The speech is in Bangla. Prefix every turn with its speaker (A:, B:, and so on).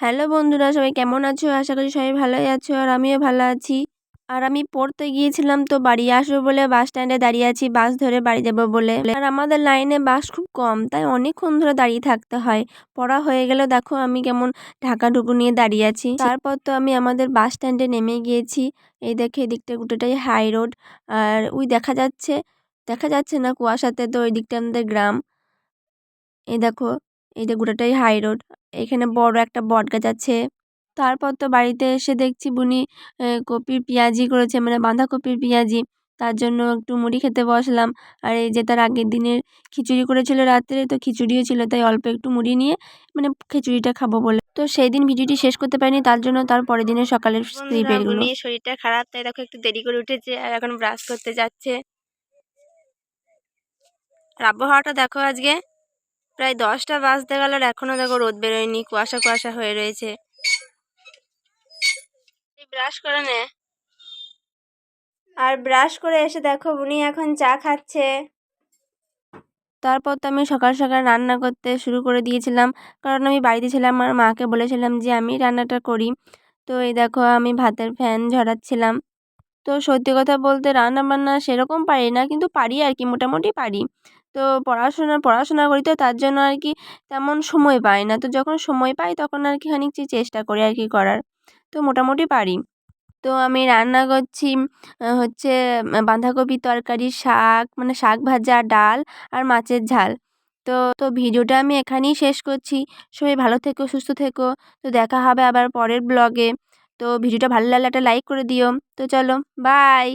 A: হ্যালো বন্ধুরা, সবাই কেমন আছো? আশা করি সবাই ভালোই আছো আর আমিও ভালো আছি। আর আমি পড়তে গিয়েছিলাম তো বাড়ি আসব বলে বাস স্ট্যান্ডে দাঁড়িয়ে আছি, বাস ধরে বাড়ি যাব বলে। আর আমাদের লাইনে বাস খুব কম, তাই অনেকক্ষণ ধরে দাঁড়িয়ে থাকতে হয়। পড়া হয়ে গেলে, দেখো আমি কেমন ঢাকা ঢুকু নিয়ে দাঁড়িয়ে আছি। তারপর তো আমি আমাদের বাস স্ট্যান্ডে নেমে গিয়েছি। এই দেখে এদিকটা গোটাটাই হাই রোড আর ওই দেখা যাচ্ছে দেখা যাচ্ছে না কুয়াশাতে, তো ওই দিকটা আমাদের গ্রাম। এই দেখো এইটা গোটাটাই হাই রোড এখানে বড় একটা বট গাছ আছে। তারপর তো বাড়িতে এসে দেখছি বুনি কপির পেঁয়াজি করেছে মানে বাঁধাকপির পেঁয়াজি। তার জন্য একটু মুড়ি খেতে বসলাম। আর এই যে তার আগের দিনের খিচুড়ি করেছিল রাত্রে তো খিচুড়িও ছিল তাই অল্প একটু মুড়ি নিয়ে মানে খিচুড়িটা খাব বলে। তো সেই দিন ভিডিওটি শেষ করতে পারিনি তার জন্য তার পরের দিনের সকালের স্লিপেরগুলো শরীরটা খারাপ তাই দেখো একটু দেরি করে উঠেছে আর এখন ব্রাশ করতে যাচ্ছে। আর আবহাওয়াটা দেখো আজকে। প্রায় দশটা বাজতে গেল আর এখনও দেখো রোদ বেরোয়নি, কুয়াশা কুয়াশা হয়ে রয়েছে। ব্রাশ করে নে। আর ব্রাশ করে এসে দেখো উনি এখন চা খাচ্ছে। তারপর তো আমি সকাল সকাল রান্না করতে শুরু করে দিয়েছিলাম, কারণ আমি বাড়িতে ছিলাম আর মাকে বলেছিলাম যে আমি রান্নাটা করি। তো এই দেখো আমি ভাতের ফ্যান ঝরাচ্ছিলাম। তো সত্যি কথা বলতে রান্না বান্না সেরকম পারি না, কিন্তু পারি আর কি, মোটামুটি পারি। তো পড়াশোনা পড়াশোনা করি তো তার জন্য আর কি তেমন সময় পাই না। তো যখন সময় পাই তখন আর কি খানিক চেষ্টা করি আর কি করার। তো মোটামুটি পারি। তো আমি রান্না করছি হচ্ছে বাঁধাকপি তরকারি, শাক মানে শাক ভাজা, ডাল আর মাছের ঝাল। তো তো ভিডিওটা আমি এখানেই শেষ করছি। সবাই ভালো থেকো, সুস্থ থেকো। তো দেখা হবে আবার পরের ব্লগে তো ভিডিওটা ভালো লাগলে একটা লাইক করে দিও। তো চলো বাই